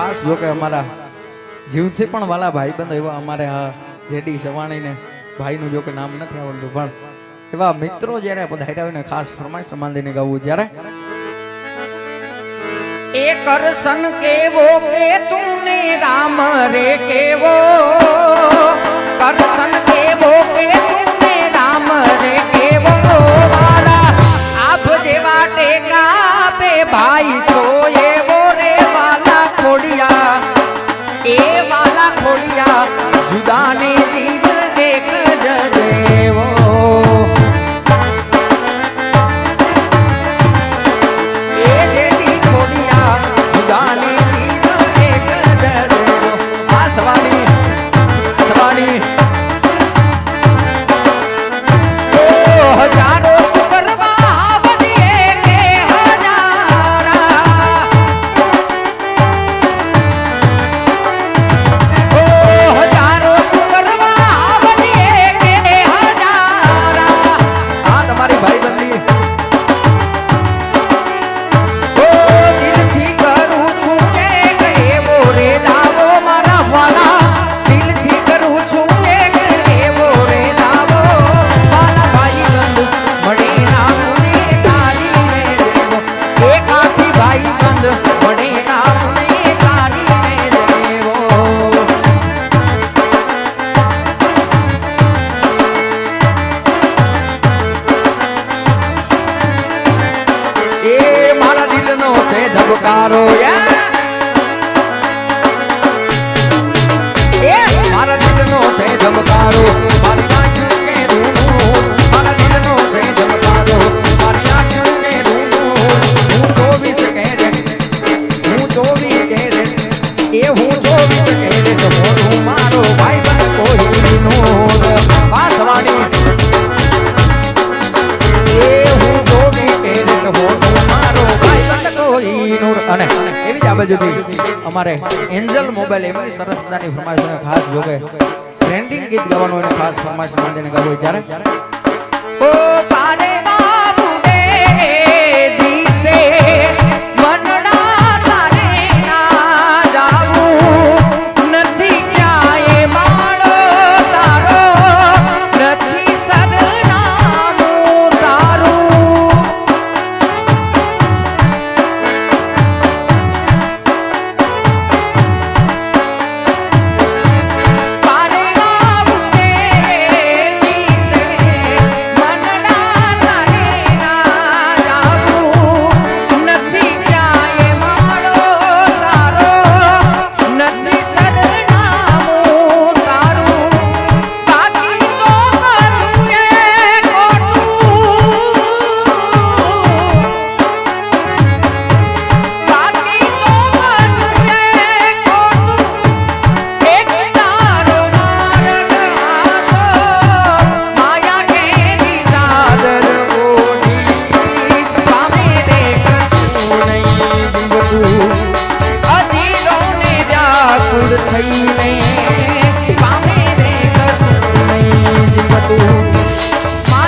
ખાસ જોકે અમારા જીવથી પણ વાલા ભાઈબંધો એવા અમારે આ જેડી સવાણીને ભાઈનું જોકે નામ નથી આવડતું, પણ એવા મિત્રો જ્યારે પધાર્યા ને ખાસ ફરમાઈશ સંભાળીને ગાવું જ્યારે. એ કરશન કેવો કે તુને રામ રે કેવો? કરશન કેવો કે તુને રામ રે કેવો? વાલા આપ જેવા ટેકા પે ભાઈ જુદાને ભાઈબંધ આ બાજુથી અમારે એન્જલ મોબાઈલ એમની સરસ મજાની ફરમાઈશ ખાસ જોકે ટ્રેન્ડિંગ ગીત ગાવાનું હોય ખાસ ફરમાઈશ માંડીને ગાવું ત્યારે.